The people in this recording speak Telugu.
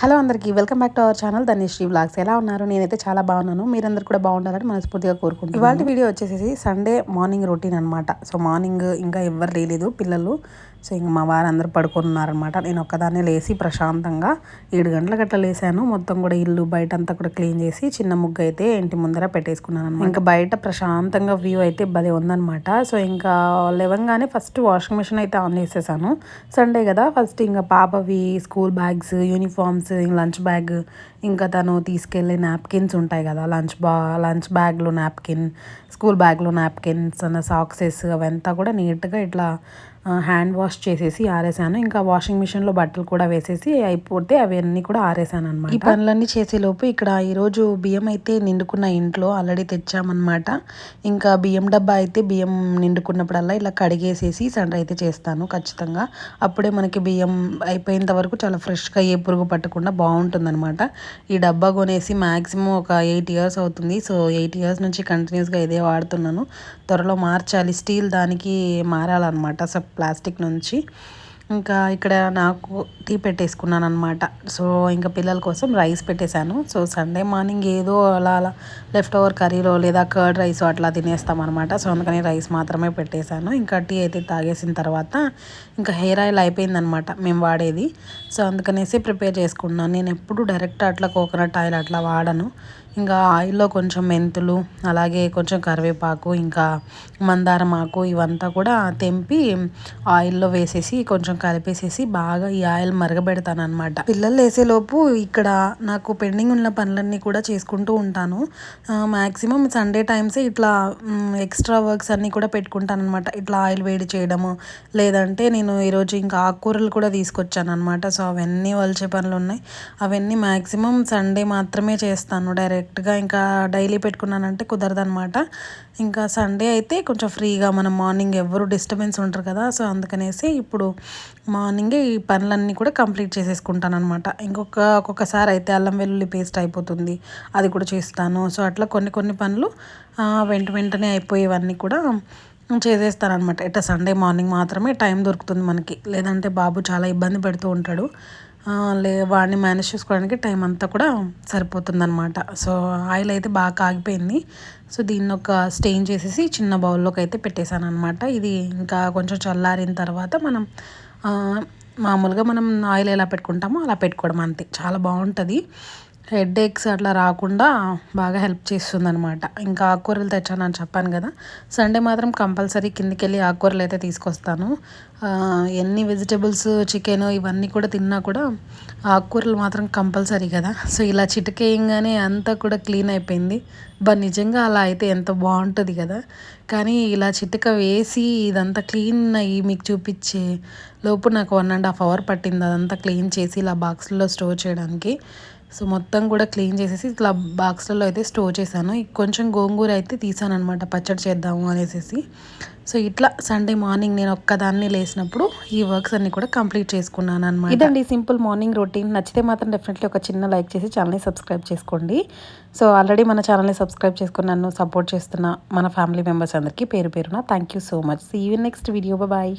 హలో అందరికీ welcome back to our channel Dhanishree blogs. ఎలా ఉన్నారు? నేనైతే చాలా బాగున్నాను. మీరందరూ కూడా బాగుండాలని మనస్ఫూర్తిగా కోరుకుంటున్నాను. ఇవాళ వీడియో వచ్చేసి సండే మార్నింగ్ రొటీన్ అనమాట సో మార్నింగ్ ఇంకా ఎవ్వరు లేలేదు పిల్లలు. సో ఇంక మా వారు అందరూ పడుకొని ఉన్నారనమాట నేను ఒక్కదాన్నే లేచి ప్రశాంతంగా ఏడు గంటలకు అట్లా లేసాను. మొత్తం కూడా ఇల్లు బయట అంతా కూడా క్లీన్ చేసి చిన్న ముగ్గు అయితే ఇంటి ముందర పెట్టేసుకున్నాను ఇంకా బయట ప్రశాంతంగా వ్యూ అయితే భలే ఉందనమాట సో ఇంకా లేవంగానే ఫస్ట్ వాషింగ్ మిషన్ అయితే ఆన్ చేసేసాను. సండే కదా ఫస్ట్ ఇంకా పాపవి school bags uniforms lunch bag ఇంకా తను తీసుకెళ్ళే నాప్కిన్స్ ఉంటాయి కదా లంచ్ బా లంచ్ బ్యాగ్లో నాప్కిన్ స్కూల్ బ్యాగ్లో నాప్కిన్స్ అన్న సాక్సెస్ అవంతా కూడా నీట్గా ఇట్లా హ్యాండ్ వాష్ చేసేసి ఆరేసాను. ఇంకా వాషింగ్ మిషన్లో బట్టలు కూడా వేసేసి అయిపోతే అవన్నీ కూడా ఆరేసాను అనమాట ఈ పనులన్నీ చేసేలోపు ఇక్కడ ఈరోజు బియ్యం అయితే నిండుకున్న ఇంట్లో ఆల్రెడీ తెచ్చామన్నమాట. ఇంకా బియ్యం డబ్బా అయితే బియ్యం నిండుకున్నప్పుడల్లా ఇలా కడిగేసేసి సండ్ర అయితే చేస్తాను ఖచ్చితంగా. అప్పుడే మనకి బియ్యం అయిపోయేంత వరకు చాలా ఫ్రెష్గా ఏ పురుగు పట్టకుండా బాగుంటుంది అనమాట ఈ డబ్బా కొనేసి మ్యాక్సిమం ఒక ఎయిట్ ఇయర్స్ అవుతుంది. సో ఎయిట్ ఇయర్స్ నుంచి కంటిన్యూస్గా ఇదే వాడుతున్నాను. త్వరలో మార్చాలి. స్టీల్ దానికి మారాలన్నమాట. సప్ ప్లాస్టిక్ నుంచి. ఇంకా ఇక్కడ నాకు టీ పెట్టేసుకున్నాను అనమాట సో ఇంకా పిల్లల కోసం రైస్ పెట్టేశాను. సో సండే మార్నింగ్ ఏదో అలా అలా లెఫ్ట్ ఓవర్ కర్రీలో లేదా కర్డ్ రైస్ అట్లా తినేస్తాం అనమాట సో అందుకని రైస్ మాత్రమే పెట్టేశాను. ఇంకా టీ అయితే తాగేసిన తర్వాత ఇంకా హెయిర్ ఆయిల్ అయిపోయిందనమాట మేము వాడేది. సో అందుకనేసి ప్రిపేర్ చేసుకున్నాను. నేను ఎప్పుడు డైరెక్ట్ అట్లా కోకోనట్ ఆయిల్ అట్లా వాడను. ఇంకా ఆయిల్లో కొంచెం మెంతులు అలాగే కొంచెం కరివేపాకు ఇంకా మందారం ఆకు ఇవంతా కూడా తెంపి ఆయిల్లో వేసేసి కొంచెం కలిపేసేసి బాగా ఈ ఆయిల్ మరగబెడతాను అనమాట పిల్లలు వేసేలోపు ఇక్కడ నాకు పెండింగ్ ఉన్న పనులన్నీ కూడా చేసుకుంటూ ఉంటాను. మ్యాక్సిమం సండే టైమ్సే ఇట్లా ఎక్స్ట్రా వర్క్స్ అన్నీ కూడా పెట్టుకుంటాను అనమాట ఇట్లా ఆయిల్ వేడి చేయడము లేదంటే నేను ఈరోజు ఇంకా ఆకుకూరలు కూడా తీసుకొచ్చాను అనమాట సో అవన్నీ వలిచే పనులు ఉన్నాయి. అవన్నీ మ్యాక్సిమం సండే మాత్రమే చేస్తాను డైరెక్ట్. డైరెక్ట్గా ఇంకా డైలీ పెట్టుకున్నానంటే కుదరదనమాట ఇంకా సండే అయితే కొంచెం ఫ్రీగా మనం మార్నింగ్ ఎవరు డిస్టర్బెన్స్ ఉంటారు కదా సో అందుకనేసి ఇప్పుడు మార్నింగే ఈ పనులన్నీ కూడా కంప్లీట్ చేసేసుకుంటాను అనమాట ఇంకొక ఒక్కొక్కసారి అయితే అల్లం వెల్లుల్లి పేస్ట్ అయిపోతుంది అది కూడా చేస్తాను. సో అట్లా కొన్ని కొన్ని పనులు వెంట వెంటనే అయిపోయేవన్నీ కూడా చేసేస్తానమాట ఇట్లా సండే మార్నింగ్ మాత్రమే టైం దొరుకుతుంది మనకి. లేదంటే బాబు చాలా ఇబ్బంది పెడుతూ ఉంటాడు. లే వాడిని మేనేజ్ చేసుకోవడానికి టైం అంతా కూడా సరిపోతుందనమాట సో ఆయిల్ అయితే బాగా కాగిపోయింది. సో దీన్ని ఒక స్టెయిన్ చేసేసి చిన్న బౌల్లోకి అయితే పెట్టేశాను అనమాట ఇది ఇంకా కొంచెం చల్లారిన తర్వాత మనం మామూలుగా మనం ఆయిల్ ఎలా పెట్టుకుంటామో అలా పెట్టుకోవడం అంతే. చాలా బాగుంటుంది. హెడ్ ఎక్స్ అట్లా రాకుండా బాగా హెల్ప్ చేస్తుంది అనమాట ఇంకా ఆకుకూరలు తెచ్చానని చెప్పాను కదా. సండే మాత్రం కంపల్సరీ కిందికి వెళ్ళి ఆకుకూరలు అయితే తీసుకొస్తాను. ఎన్ని వెజిటబుల్స్ చికెన్ ఇవన్నీ కూడా తిన్నా కూడా ఆకుకూరలు మాత్రం కంపల్సరీ కదా. సో ఇలా చిటికేయంగానే అంతా కూడా క్లీన్ అయిపోయింది. బట్ నిజంగా అలా అయితే ఎంత బాగుంటుంది కదా. కానీ ఇలా చిటిక వేసి ఇదంతా క్లీన్ అయ్యి మీకు చూపించే లోపు నాకు వన్ అండ్ హాఫ్ అవర్ పట్టింది. అదంతా క్లీన్ చేసి ఇలా బాక్స్లో స్టోర్ చేయడానికి. సో మొత్తం కూడా క్లీన్ చేసేసి ఇట్లా బాక్స్లలో అయితే స్టోర్ చేశాను. కొంచెం గోంగూర అయితే తీసాను అనమాట పచ్చడి చేద్దాము అనేసి సో ఇట్లా సండే మార్నింగ్ నేను ఒక్కదాన్ని లేసినప్పుడు ఈ వర్క్స్ అన్ని కూడా కంప్లీట్ చేసుకున్నాను అనమాట ఇదండి సింపుల్ మార్నింగ్ రొటీన్. నచ్చితే మాత్రం డెఫినెట్లీ ఒక చిన్న లైక్ చేసి ఛానల్ని సబ్స్క్రైబ్ చేసుకోండి. సో ఆల్రెడీ మన ఛానల్ని సబ్స్క్రైబ్ చేసుకుని నన్ను సపోర్ట్ చేస్తున్న మన ఫ్యామిలీ మెంబర్స్ అందరికీ పేరు పేరున thank you so much. See you next video bye